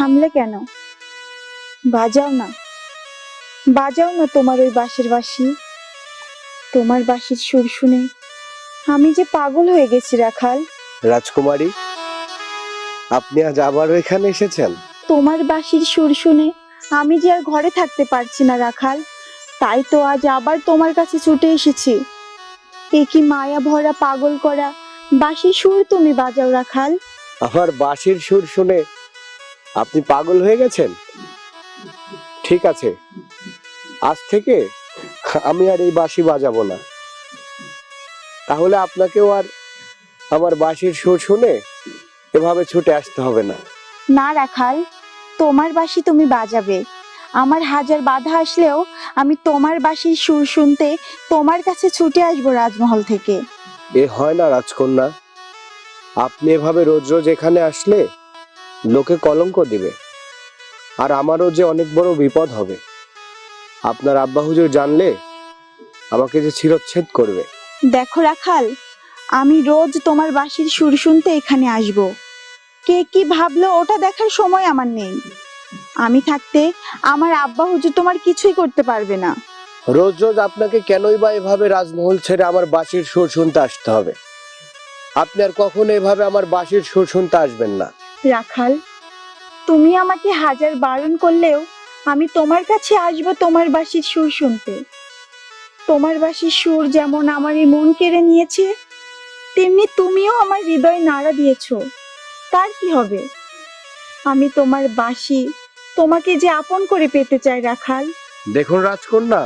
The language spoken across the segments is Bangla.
থামলে কেন? বাজাও না। বাজাও না তোমার ওই বাঁশের বাঁশি। তোমার বাঁশির সুর শুনে আমি যে পাগল হয়ে গেছি রাখাল। রাজকুমারী আপনি আজ আবারও এখানে এসেছেন? তোমার বাঁশির সুর শুনে আমি যে আর ঘরে থাকতে পারছি না রাখাল তাই তো আজ আবার তোমার কাছে ছুটে এসেছি। এ কি মায়া ভরা পাগল করা বাঁশির সুর তুমি বাজাও রাখাল। আমার বাঁশির সুর শুনে আপনি পাগল হয়ে গেছেন? ঠিক আছে। আজ থেকে আমি আর এই বাঁশি বাজাবো না। তাহলে আপনাকেও আর আমার বাঁশির সুর শুনে এভাবে ছুটে আসতে হবে না। না রাখাল তোমার বাঁশি তুমি বাজাবে। আমার হাজার বাধা আসলেও আমি তোমার বাঁশির সুর শুনতে তোমার কাছে ছুটে আসব রাজমহল থেকে। এ হয় না রাজকন্যা। আপনি এভাবে রোজ রোজ এখানে আসলে লোকে কলঙ্ক দিবে। আর আমারও যে অনেক বড় বিপদ হবে। আপনার আব্বা হুজুর জানলে আমাকে যে চিরচ্ছেদ করবে। দেখো রাখাল আমি রোজ তোমার বাঁশির সুর শুনতে এখানে আসব। কে কি ভাবলো ওটা দেখার সময় আমার নেই। আমি থাকতে আমার আব্বা হুজুর তোমার কিছুই করতে পারবে না। রোজ রোজ আপনাকে কেনই বা এভাবে রাজমহল ছেড়ে আমার বাঁশির সুর শুনতে আসতে হবে? আপনি আর কখনো এভাবে আমার বাঁশির সুর শুনতে আসবেন না। রাখাল, তুমি আমাকে হাজার বারণ করলেও আমি তোমার কাছে আসব তোমার বাসির সুর শুনতে। তোমার বাসির সুর যেমন আমার এই মন কেড়ে নিয়েছে, তেমনি তুমিও আমার হৃদয় নাড়া দিয়েছ। তার কি হবে? আমি তোমার বাসি, তোমাকে যে আপন করে পেতে চাই রাখাল। দেখুন রাজকন্যা,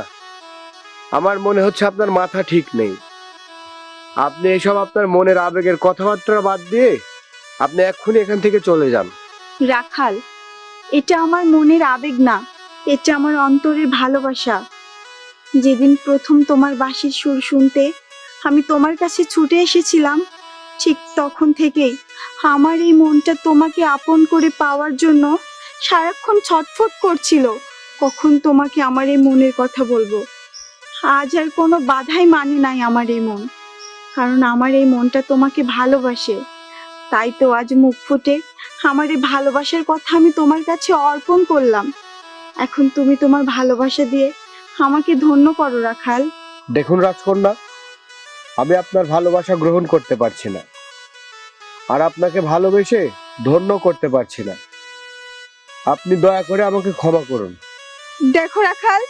আমার মনে হচ্ছে আপনার মাথা ঠিক নেই। আপনি এসব আপনার মনের আবেগের কথাবার্তা বাদ দিয়ে আপনি এক্ষুনি এখান থেকে চলে যান। রাখাল, এটা আমার মনের আবেগ না, এটা আমার অন্তরের ভালোবাসা। যেদিন প্রথম তোমার বাঁশির সুর শুনতে আমি তোমার কাছে ছুটে এসেছিলাম, ঠিক তখন থেকেই আমার এই মনটা তোমাকে আপন করে পাওয়ার জন্য সারাক্ষণ ছটফট করছিল। কখন তোমাকে আমার এই মনের কথা বলব? আজ আর কোনো বাধাই মানে নাই আমার এই মন, কারণ আমার এই মনটা তোমাকে ভালোবাসে। তাই তো আজ মুখ ফুটে আমার এই ভালোবাসার কথা আমি তোমার কাছে অর্পণ করলাম। এখন তুমি তোমার ভালোবাসা দিয়ে আমাকে ধন্য করো রাখাল। দেখুন রাজকন্যা আমি আপনার ভালোবাসা গ্রহণ করতে পারছি না। আর আপনাকে ভালোবেসে ধন্য করতে পারছি না। আপনি দয়া করে আমাকে ক্ষমা করুন। দেখো রাখাল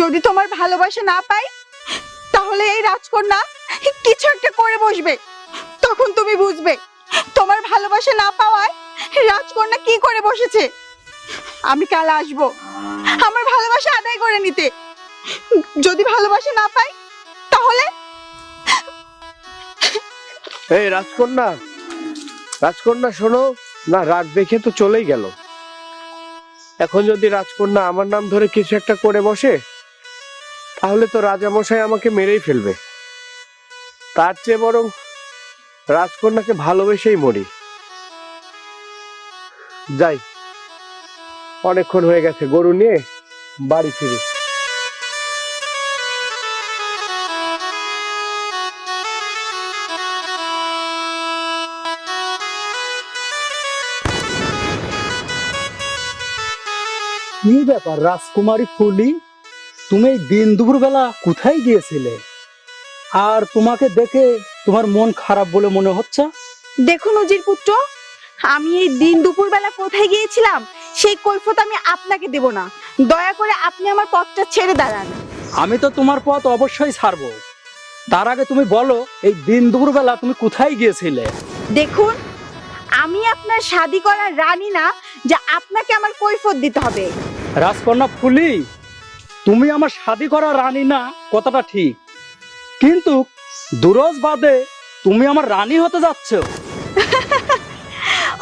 যদি তোমার ভালোবাসা না পাই তাহলে এই রাজকন্যা কিছু একটা করে বসবে তখন তুমি বুঝবে। তোমার ভালোবাসা না পাওয়ায় রাজকন্যা কি করে বসেছে? আমি কাল আসব। আমার ভালোবাসা আদায় করে নিতে। যদি ভালোবাসা না পাই, তাহলে? এই রাজকন্যা রাজকন্যা শোনো, না, রাগ দেখে তো চলেই গেল। এখন যদি রাজকন্যা আমার নাম ধরে কিছু একটা করে বসে, তাহলে তো রাজামশাই আমাকে মেরেই ফেলবে। তার চেয়ে বরং রাজকন্যাকে ভালোবেসেই মরি। যাই, অনেকক্ষণ হয়ে গেছে, গরু নিয়ে বাড়ি ফিরি। কি ব্যাপার, রাজকুমারী ফুলি? তুমি দিন দুপুর বেলা কোথায় গিয়েছিলে? আর তোমাকে দেখে তোমার মন খারাপ বলে মনে হচ্ছে? দেখুন উজির পুত্র আমি এই দিন দুপুরবেলা কোথায় গিয়েছিলাম সেই কৈফত আমি আপনাকে দেব না। দয়া করে আপনি আমার পথটা ছেড়ে দাঁড়ান। আমি তো তোমার পথ অবশ্যই ছাড়বো। তার আগে তুমি বলো এই দিন দুপুর বেলা তুমি কোথায় গিয়েছিলে? দেখুন আমি আপনার শাদি করা রানী না যে আপনাকে আমার কৈফত দিতে হবে। রাজকন্যা ফুলি তুমি আমার শাদি করা রানী না কথাটা ঠিক। কিন্তু দুরজ বাদে তুমি আমার রানী হতে যাচ্ছ।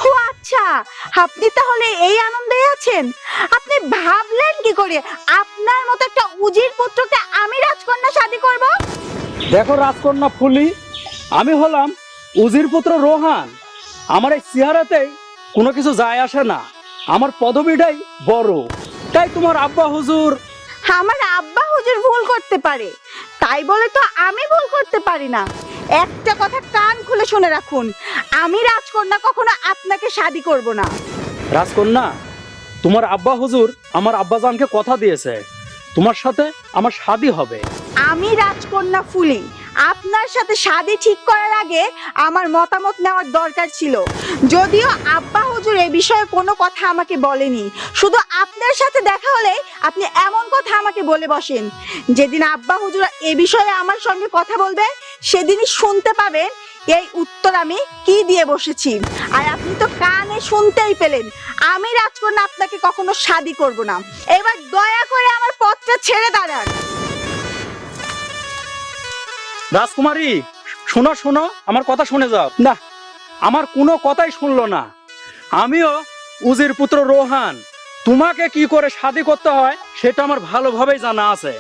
ও আচ্ছা আপনি তাহলে এই আনন্দে আছেন? আপনি ভাবলেন কি করে? আপনার মতো একটা উজির পুত্রকে আমি রাজকন্যা শাদি করব? দেখো রাজকন্যা ফুলি আমি হলাম উজির পুত্র রোহান। আমার এই চেহারাতেই কোনো কিছু যায় আসে না। আমার পদবিটাই বড়। তাই তোমার আব্বা হুজুর আমার আব্বা হুজুর ভুল করতে পারে। তাই বলে তো আমি ভুল করতে পারি না। একটা কথা কান খুলে শুনে রাখুন আমি রাজকন্যা কখনো আপনাকে শাদি করব না। রাজকন্যা তোমার আব্বা হুজুর আমার আব্বা আব্বাজানকে কথা দিয়েছে তোমার সাথে আমার শাদি হবে। আমি রাজকন্যা ফুলি আপনার সাথে শাদি ঠিক করার আগে আমার মতামত নেওয়ার দরকার ছিল। যদিও আব্বা হুজুর এ বিষয়ে কোনো কথা আমাকে বলেনি। শুধু আপনার সাথে দেখা হলে আপনি এমন কথা আমাকে বলে বসেন। যেদিন আব্বা হুজুর এ বিষয়ে আমার সঙ্গে কথা বলবে, সেদিনই শুনতে পাবেন এই উত্তর আমি কি দিয়ে বসেছি। আর আপনি তো কানে শুনতেই পেলেন, আমি রাজকন্যা আপনাকে কখনো শাদি করব না। এবার দয়া করে আমার পথটা ছেড়ে দাঁড়ান। রাজকুমারী শোনো শোনো আমার কথা শুনে যাও। না। আমার কোনো কথাই শুনলো না। আমিও উজির পুত্র রোহান তোমাকে কি করে শাদি করতে হয় সেটা আমার ভালোভাবেই জানা আছে।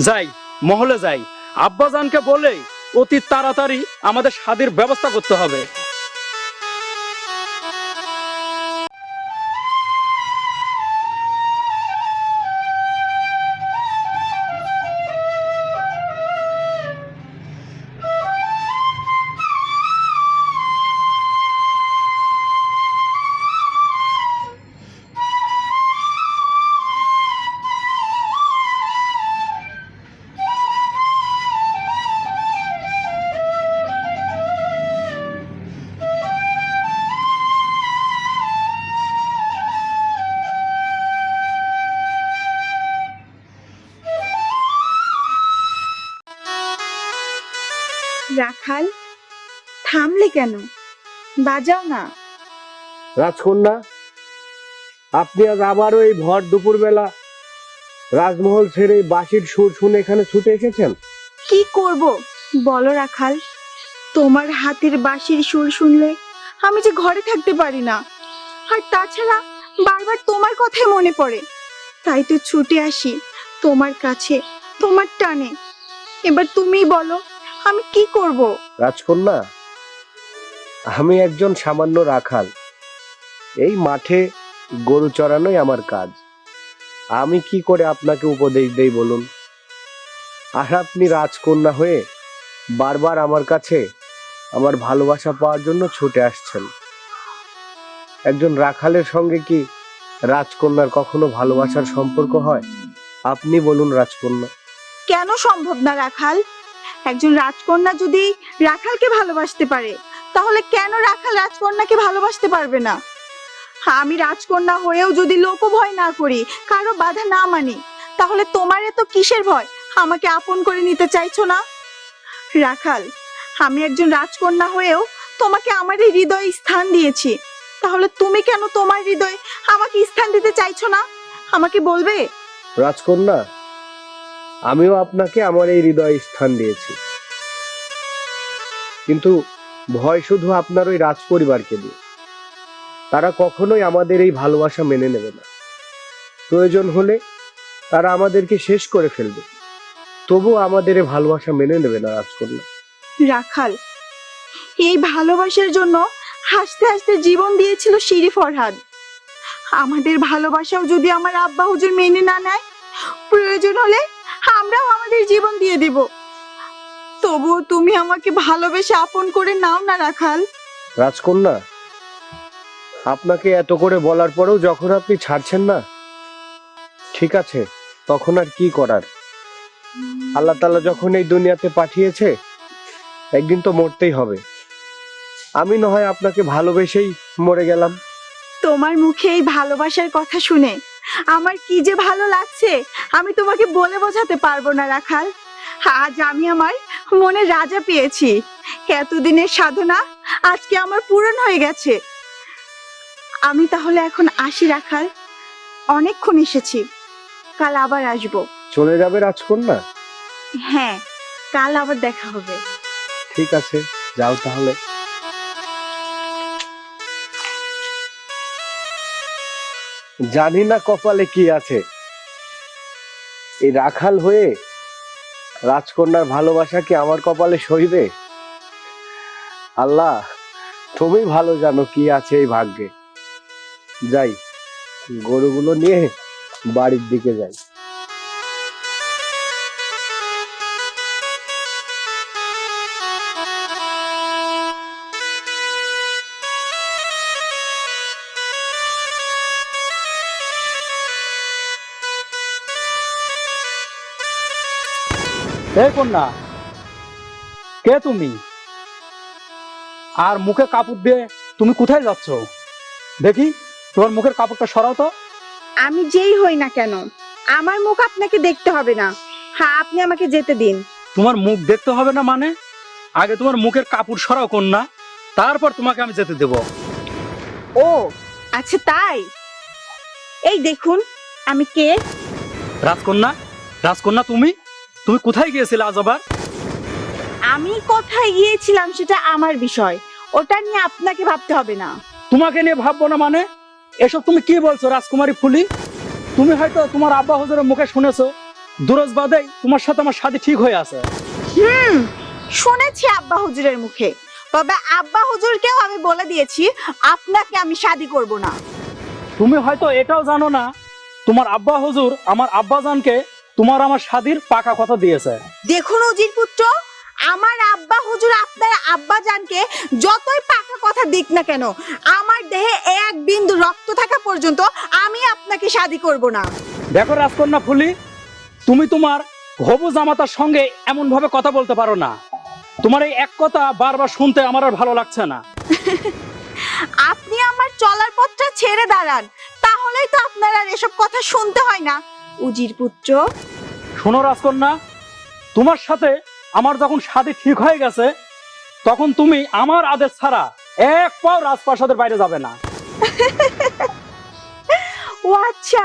যাই মহলে যাই। আব্বাজানকে বলে অতি তাড়াতাড়ি আমাদের শাদির ব্যবস্থা করতে হবে। রাখাল? থামলে কেন? বাজাও না। রাজকন্যা আপনি আজ আবারও এই ভর দুপুরবেলা রাজমহল ছেড়ে বাঁশির সুর শুনে এখানে ছুটে এসেছেন? কি করব? বলো রাখাল তোমার হাতের বাঁশির সুর শুনলে আমি যে ঘরে থাকতে পারি না। আর তাছাড়া বারবার তোমার কথাই মনে পড়ে। তাই তো ছুটে আসি তোমার কাছে তোমার টানে। এবার তুমিই বলো আমি কি করব? রাজকন্যা আমি একজন সামান্য রাখাল। এই মাঠে গরু চড়ানোই আমার কাজ। আমি কি করে আপনাকে উপদেশ দেই বলুন? আর আপনি রাজকন্যা হয়ে বারবার আমার কাছে আমার ভালোবাসা পাওয়ার জন্য ছুটে আসছেন। একজন রাখালের সঙ্গে কি রাজকন্যার কখনো ভালোবাসার সম্পর্ক হয়? আপনি বলুন রাজকন্যা। কেন সম্ভব না রাখাল? একজন রাজকন্যা যদি রাখালকে ভালোবাসতে পারে, তাহলে কেন রাখাল রাজকন্যাকে ভালোবাসতে পারবে না? আমি রাজকন্যা হয়েও যদি লোকভয় না করি, কারও বাধা না মানি, তাহলে তোমার এত কিসের ভয়? আমাকে আপন করে নিতে চাইছো না? রাখাল, আমি একজন রাজকন্যা হয়েও তোমাকে আমার এই হৃদয়ে স্থান দিয়েছি, তাহলে তুমি কেন তোমার হৃদয়ে আমাকে স্থান দিতে চাইছো না? আমাকে বলবে? রাজকন্যা আমিও আপনাকে আমার এই হৃদয়ে স্থান দিয়েছি। কিন্তু ভয় শুধু আপনার ওই রাজ পরিবারকে দিয়ে। তারা কখনোই আমাদের এই ভালোবাসা মেনে নেবে না। প্রয়োজন হলে তারা আমাদেরকে শেষ করে ফেলবে। তবু আমাদের এই ভালোবাসা মেনে নেবে না রাজকন্যা। রাখাল, এই ভালোবাসার জন্য হাসতে হাসতে জীবন দিয়েছিল শিরি ফরহাদ। আমাদের ভালোবাসাও যদি আমার আব্বা হুজুর মেনে না নেয়, প্রয়োজন হলে আমরাও আমাদের জীবন দিয়ে দিব। তবুও তুমি আমাকে ভালোবেসে আপন করে নাও না রাখাল। রাজকন্যা আপনাকে এত করে বলার পরেও যখন আপনি ছাড়ছেন না ঠিক আছে তখন আর কি করার? আল্লাহ তালা যখন এই দুনিয়াতে পাঠিয়েছে একদিন তো মরতেই হবে। আমি না হয় আপনাকে ভালোবেসেই মরে গেলাম। তোমার মুখে এই ভালোবাসার কথা শুনে আমার কি যে ভালো লাগছে আমি তোমাকে বলে বোঝাতে পারব না রাখাল। আজ আমি আমার মনে রাজা পেয়েছি। এতদিনের সাধনা আজকে আমার পূরণ হয়ে গেছে। আমি তাহলে এখন আসি রাখাল। অনেকক্ষণ এসেছি। কাল আবার আসব। চলে যাবে রাজকন্যা? হ্যাঁ কাল আবার দেখা হবে। ঠিক আছে যাও তাহলে। জানি না কপালে কি আছে। এই রাখাল হয়ে রাজকন্যার ভালোবাসা কি আমার কপালে সইবে? আল্লাহ, তুমি ভালো জানো কি আছে এই ভাগ্যে। যাই, গরুগুলো নিয়ে বাড়ির দিকে যাই। এই কন্যা কে তুমি? আর মুখে কাপড় দিয়ে তুমি কোথায় যাচ্ছ? দেখি তোমার মুখের কাপড়টা সরাও তো। আমি যেই হই না কেন আমার মুখ আপনাকে দেখতে হবে না। হ্যাঁ আপনি আমাকে যেতে দিন। তোমার মুখ দেখতে হবে না মানে? আগে তোমার মুখের কাপড় সরাও কন্যা। তারপর তোমাকে আমি যেতে দেব। ও আচ্ছা তাই? এই দেখুন আমি কে? রাজকন্যা রাজকন্যা তুমি? তুমি কোথায় গিয়েছিলে আজ আবার? আমি কোথায় গিয়েছিলাম সেটা আমার বিষয়। ওটা নিয়ে আপনাকে ভাবতে হবে না। তোমাকে নিয়ে ভাববো না মানে? এসব তুমি কি বলছো রাজকুমারী ফুলি? তুমি হয়তো তোমার আব্বা হুজুরের মুখে শুনেছো দুরজ বাদেই তোমার সাথে আমার শাদী ঠিক হয়ে আছে। হুম শুনেছি আব্বা হুজুরের মুখে। তবে আব্বা হুজুরকেও আমি বলে দিয়েছি আপনাকে আমি শাদি করব না। তুমি হয়তো এটাও জানো না তোমার আব্বা হুজুর আমার আব্বাজানকে তোমার আমার শাদির পাকা কথা দিয়েছে। দেখুন উজির পুত্র আমার আব্বা হুজুর আপনার আব্বা জানকে যতই পাকা কথা দিক না কেন আমার দেহে এক বিন্দু রক্ত থাকা পর্যন্ত আমি আপনাকে শাদি করব না। দেখো রাজকন্যা ফুলি তুমি তোমার হবু জামাতার সঙ্গে এমন ভাবে কথা বলতে পারো না। তোমার এই এক কথা বারবার শুনতে আমার আর ভালো লাগছে না। আপনি আমার চলার পথটা ছেড়ে দাঁড়ান তাহলেই তো আপনার আর এসব কথা শুনতে হয় না। উজির পুত্র। শোনো রাজকন্যা তোমার সাথে আমার যখন শাদী ঠিক হয়ে গেছে তখন তুমি আমার আদেশ ছাড়া এক পাও রাজপ্রাসাদের বাইরে যাবে না। ও আচ্ছা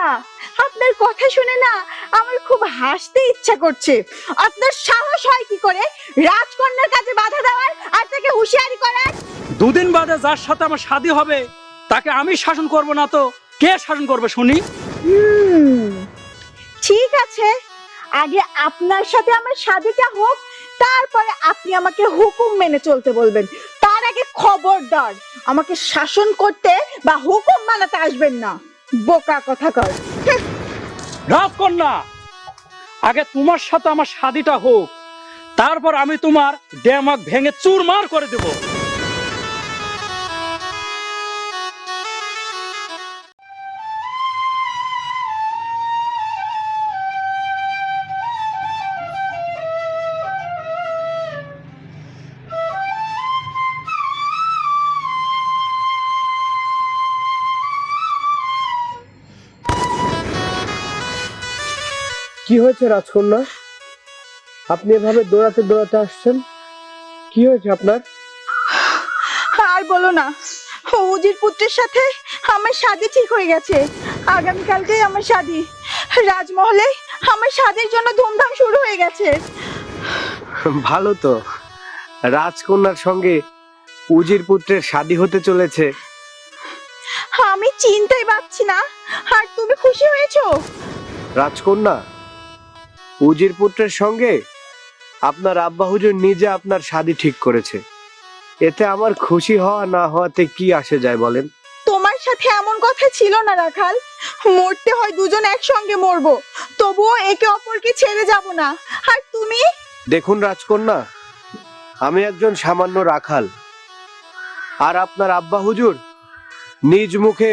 আপনার কথা শুনে না আমার খুব হাসতে ইচ্ছা করছে। আপনার সাহস হয় কি করে রাজকন্যার কাছে বাধা দেওয়ার আর তাকে হুঁশিয়ারি করার? দুদিন বাদে যার সাথে আমার শাদী হবে তাকে আমি শাসন করব না তো? কে শাসন করবে শুনি? হুম ঠিক আছে। আগে আপনার সাথে আমার শাদিটা হোক, তারপরে আপনি আমাকে হুকুম মেনে চলতে বলবেন। তার আগে খবরদার, আমাকে শাসন করতে বা হুকুম মানাতে আসবেন না। বোকা কথা কর রাজকন্যা, আগে তোমার সাথে আমার শাদীটা হোক, তারপর আমি তোমার ডেমাক ভেঙে চুরমার করে দেব। কি হয়েছে রাজকন্যা? আপনি এভাবে দৌড়াতে দৌড়াতে আসছেন? কি হয়েছে আপনার? আর বলো না উজির পুত্রের সাথে আমার শাদি ঠিক হয়ে গেছে। আগামীকালকেই আমার শাদি। রাজমহলে আমার শাদির জন্য ধুমধাম শুরু হয়ে গেছে। ভালো তো। রাজকন্যার সঙ্গে উজির পুত্রের শাদী হতে চলেছে। আমি চিন্তাই পাচ্ছি না আর তুমি খুশি হয়েছো? রাজকন্যা উজির পুত্রের সঙ্গে আপনার আব্বা হুজুর নিজে আপনার শাদী ঠিক করেছে। এতে আমার খুশি হওয়া না হওয়াতে কি আসে যায় বলেন? তোমার সাথে এমন কথা ছিল না রাখাল। মরতে হয় দুজন একসঙ্গে মরবো। তবুও একে অপরকে ছেড়ে যাব না। আর তুমি? দেখুন রাজকন্যা আমি একজন সামান্য রাখাল। আর আপনার আব্বা হুজুর নিজ মুখে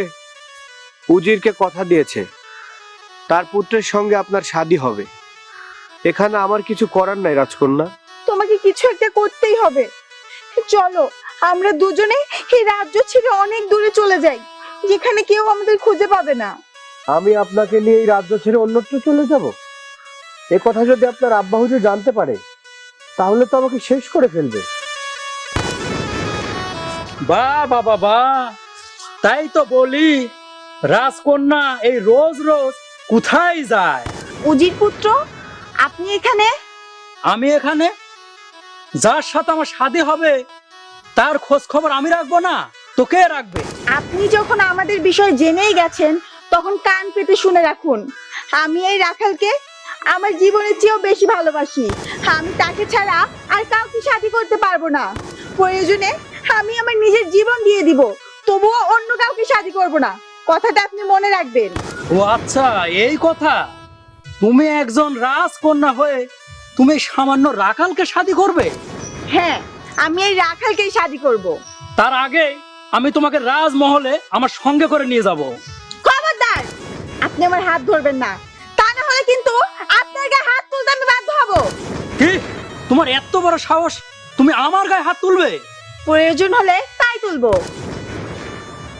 উজিরকে কথা দিয়েছে। তার পুত্রের সঙ্গে আপনার শাদী হবে। এখানে আমার কিছু করার নাই রাজকন্যা। তোমাকে কিছু একটা করতেই হবে। চলো আমরা দুজনে এই রাজ্য ছেড়ে অনেক দূরে চলে যাই যেখানে কেউ আমাদের খুঁজে পাবে না। আমি আপনাকে নিয়ে এই রাজ্য ছেড়ে অন্যত্র চলে যাব। এ কথা যদি আপনার আব্বা হুজুর জানতে পারে তাহলে তো আমাকে শেষ করে ফেলবে। বা বাবা বা তাই তো বলি রাজকন্যা এই রোজ রোজ কোথায় যায়? উজির পুত্র আপনি এখানে? আমি এখানে? যার সাথে আমার শাদী হবে তার খোঁজ খবর আমি রাখব না? তো কে রাখবে? আপনি যখন আমাদের বিষয় জেনেই গেছেন তখন কান পেতে শুনে রাখুন। আমি এই রাখালকে আমার জীবনের চেয়েও বেশি ভালোবাসি। আমি তাকে ছাড়া আর কাউকে সাথী করতে পারব না। প্রয়োজনে আমি আমার নিজের জীবন দিয়ে দিব তবুও অন্য কাউকে সাথী করব না। কথাটা আপনি মনে রাখবেন। ও আচ্ছা এই কথা? তুমি একজন রাজকন্যা হয়ে তুমি সামান্য রাখালকে শাদী করবে? হ্যাঁ আমি এই রাখালকেই শাদী করব। তার আগে আমি তোমাকে রাজমহলে আমার সঙ্গে করে নিয়ে যাব। খবরদার! আপনি আমার হাত ধরবেন না। তা না হলে কিন্তু আপনার গায়ে হাত তুলতে আমি বাধ্য হব। কি? তোমার এত বড় সাহস তুমি আমার গায়ে হাত তুলবে? প্রয়োজন হলে তাই তুলবো।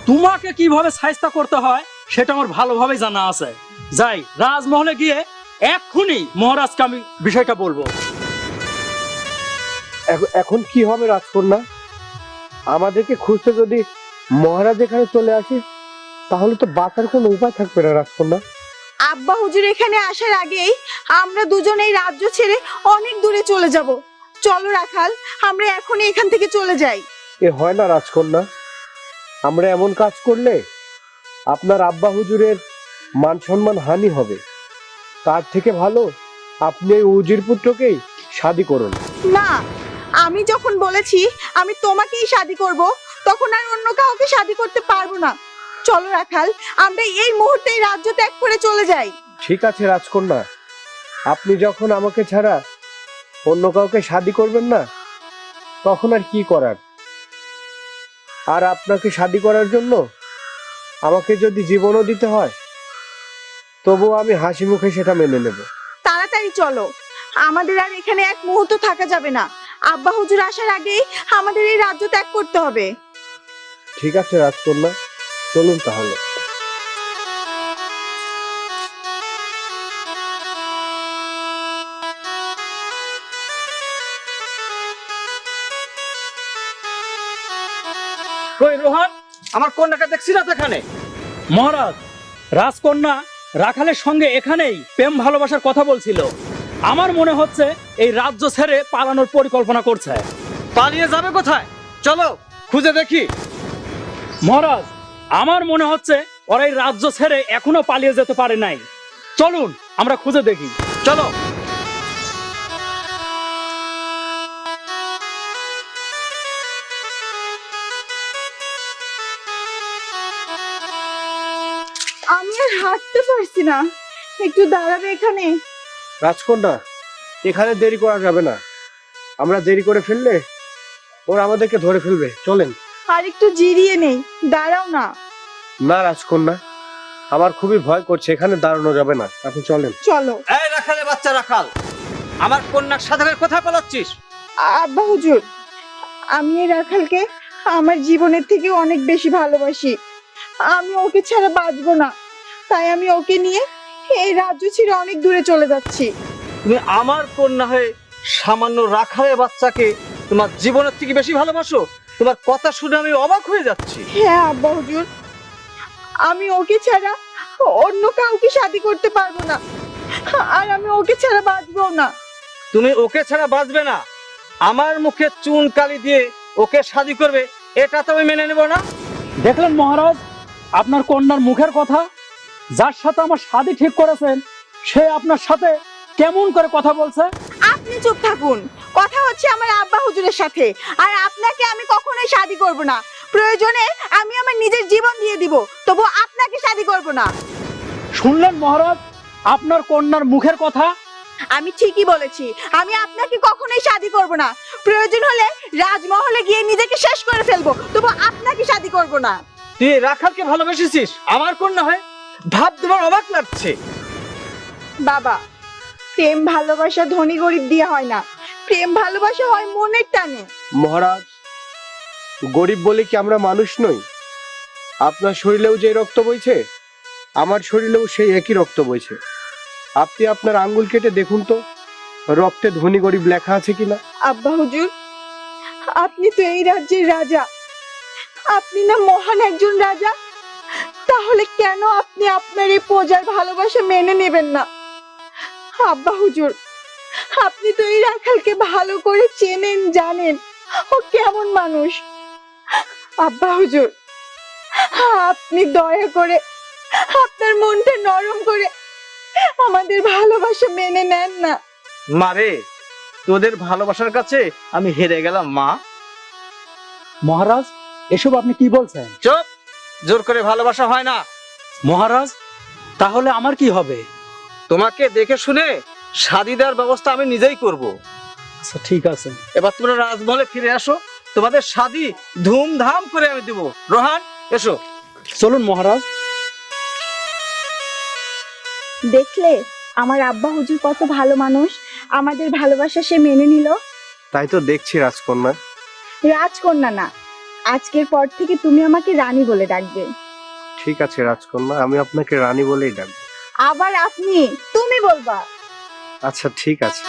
তোমাকে কীভাবে সাইজটা করতে হয় সেটা আমার ভালোভাবে জানা আছে। যাই রাজমহলে গিয়ে এক্ষুনি মহারাজকে আমি বিষয়টা বলব। এখন- এখন কি হবে রাজকন্যা? আমাদেরকে খুঁজতে যদি মহারাজ এখানে চলে আসে তাহলে তো বাঁচার কোনো উপায় থাকবে না রাজকন্যা। আব্বা হুজুর এখানে আসার আগেই আমরা দুজন এই রাজ্য ছেড়ে অনেক দূরে চলে যাব। চলো রাখাল আমরা এখনই এখান থেকে চলে যাই। এ হয় না রাজকন্যা। আমরা এমন কাজ করলে আপনার আব্বা হুজুরের মান সম্মান হানি হবে। তার থেকে ভালো আপনি এই উজির পুত্রকেই শাদি করুন। না আমি যখন বলেছি আমি তোমাকেই শাদি করব তখন আর অন্য কাউকে শাদি করতে পারব না। চলো রাখাল আমরা এই মুহূর্তেই রাজ্য ত্যাগ করে চলে যাই। ঠিক আছে রাজকন্যা আপনি যখন আমাকে ছাড়া অন্য কাউকে শাদি করবেন না তখন আর কি করার? আর আপনাকে শাদি করার জন্য আমাকে যদি জীবনও দিতে হয় তবুও আমি হাসি মুখে সেটা মেনে নেব। তাড়াতাড়ি চলো। আমাদের আর এখানে এক মুহূর্ত থাকা যাবে না। আব্বা হুজুর আসার আগেই আমাদের এই রাজ্য ত্যাগ করতে হবে। ঠিক আছে রাজকন্যা। চলুন তাহলে। কই রোহান আমার কন্যাকে দেখছি না তো এখানে? মহারাজ রাজকন্যা রাখালের সঙ্গে এখানেই প্রেম ভালোবাসার কথা বলছিল। আমার মনে হচ্ছে এই রাজ্য ছেড়ে পালানোর পরিকল্পনা করছে। পালিয়ে যাবে কোথায়? চলো খুঁজে দেখি। মহারাজ আমার মনে হচ্ছে ওরা এই রাজ্য ছেড়ে এখনও পালিয়ে যেতে পারে নাই। চলুন আমরা খুঁজে দেখি। চলো। হাঁটতে পারছি না। একটু দাঁড়াবে এখানে। রাজকন্যা এখানে দেরি করা যাবে না। আমরা দেরি করে ফেললে ওরা আমাদেরকে ধরে ফেলবে। চলেন। আর একটু জিরিয়ে নেই। দাঁড়াও না। না রাজকন্যা আমার খুবই ভয় করছে। এখানে দাঁড়ানো যাবে না। আপনি চলেন। চলো। এই রাখালে বাচ্চা রাখাল আমার কন্যার সাথে কোথায় পালাচ্ছিস? আব্বা হুজুর আমি এই রাখালকে আমার জীবনের থেকে অনেক বেশি ভালোবাসি। আমি ওকে ছাড়া বাঁচবো না। তাই আমি ওকে নিয়ে এই রাজ্য ছেড়ে অনেক দূরে চলে যাচ্ছি। তুমি আমার কন্যা হয়ে সামান্য রাখালের বাচ্চাকে তোমার জীবনের থেকে বেশি ভালোবাসো? তোমার কথা শুনে আমি অবাক হয়ে যাচ্ছি। হ্যাঁ আব্বা হুজুর। আমি ওকে ছাড়া অন্য কাউকে শাদি করতে পারব না। আর আমি ওকে ছাড়া বাঁচবো না। তুমি ওকে ছাড়া বাঁচবে না। আমার মুখে চুন কালি দিয়ে ওকে শাদি করবে এটা তো আমি মেনে নেব না। দেখলেন মহারাজ আপনার কন্যার মুখের কথা? যার সাথে আমার শাদি ঠিক করেছেন সে আপনার সাথে কেমন করে কথা বলছে? আপনি চুপ থাকুন। কথা হচ্ছে আমার আব্বা হুজুরের সাথে। আর আপনাকে আমি কখনোই শাদি করব না। প্রয়োজনে আমি আমার নিজের জীবন দিয়ে দিব তবু আপনাকে শাদি করব না। শুনলেন মহারাজ আপনার কন্যার মুখের কথা? আমি ঠিকই বলেছি আমি আপনাকে কখনোই শাদি করব না। প্রয়োজন হলে রাজমহলে গিয়ে নিজেকে শেষ করে ফেলব তবু আপনাকে শাদি করব না। তুই রাখালকে ভালোবেসেছিস? আমার কন্যা হয়? ভাব তোমার অবাক লাগছে। বাবা প্রেম ভালোবাসা ধনী গরিব দিয়ে হয় না। প্রেম ভালোবাসা হয় মনের টানে। মহারাজ গরিব বলে কি আমরা মানুষ নই? আপনার শরীরেও যে রক্ত বইছে আমার শরীরেও সেই একই রক্ত বইছে। আপনি আপনার আঙ্গুল কেটে দেখুন তো রক্তে ধনী গরিব লেখা আছে কিনা? আব্বা হুজুর আপনি তো এই রাজ্যের রাজা। আপনি না মহান একজন রাজা? তাহলে কেন আপনি আপনার এই প্রজার ভালোবাসা মেনে নেবেন না? আব্বা হুজুর আপনি তো এই রাখালকে ভালো করে চেনেন জানেন। ও কেমন মানুষ। আব্বা হুজুর আপনি দয়া করে আপনার মনটা নরম করে আমাদের ভালোবাসা মেনে নেন না। মারে তোদের ভালোবাসার কাছে আমি হেরে গেলাম মা। মহারাজ এসব আপনি কি বলছেন? চুপ! জোর করে ভালোবাসা হয় না। মহারাজ তাহলে আমার কি হবে? তোমাকে দেখে শুনে শাদি দেওয়ার ব্যবস্থা আমি নিজেই করব। আচ্ছা ঠিক আছে। এবার তোমরা রাজমহলে ফিরে আসো তোমাদের শাদি ধুমধাম করে আমি দেব। রোহান এসো। চলুন মহারাজ। দেখলে আমার আব্বা হুজুর কত ভালো মানুষ। আমাদের ভালোবাসা সে মেনে নিল। তাই তো দেখছি রাজকন্যা। রাজকন্যা না আজকের পর থেকে তুমি আমাকে রানী বলে ডাকবে। ঠিক আছে রাজকন্যা আমি আপনাকে রানী বলেই ডাকবো। আবার আপনি তুমি বলবা। আচ্ছা ঠিক আছে।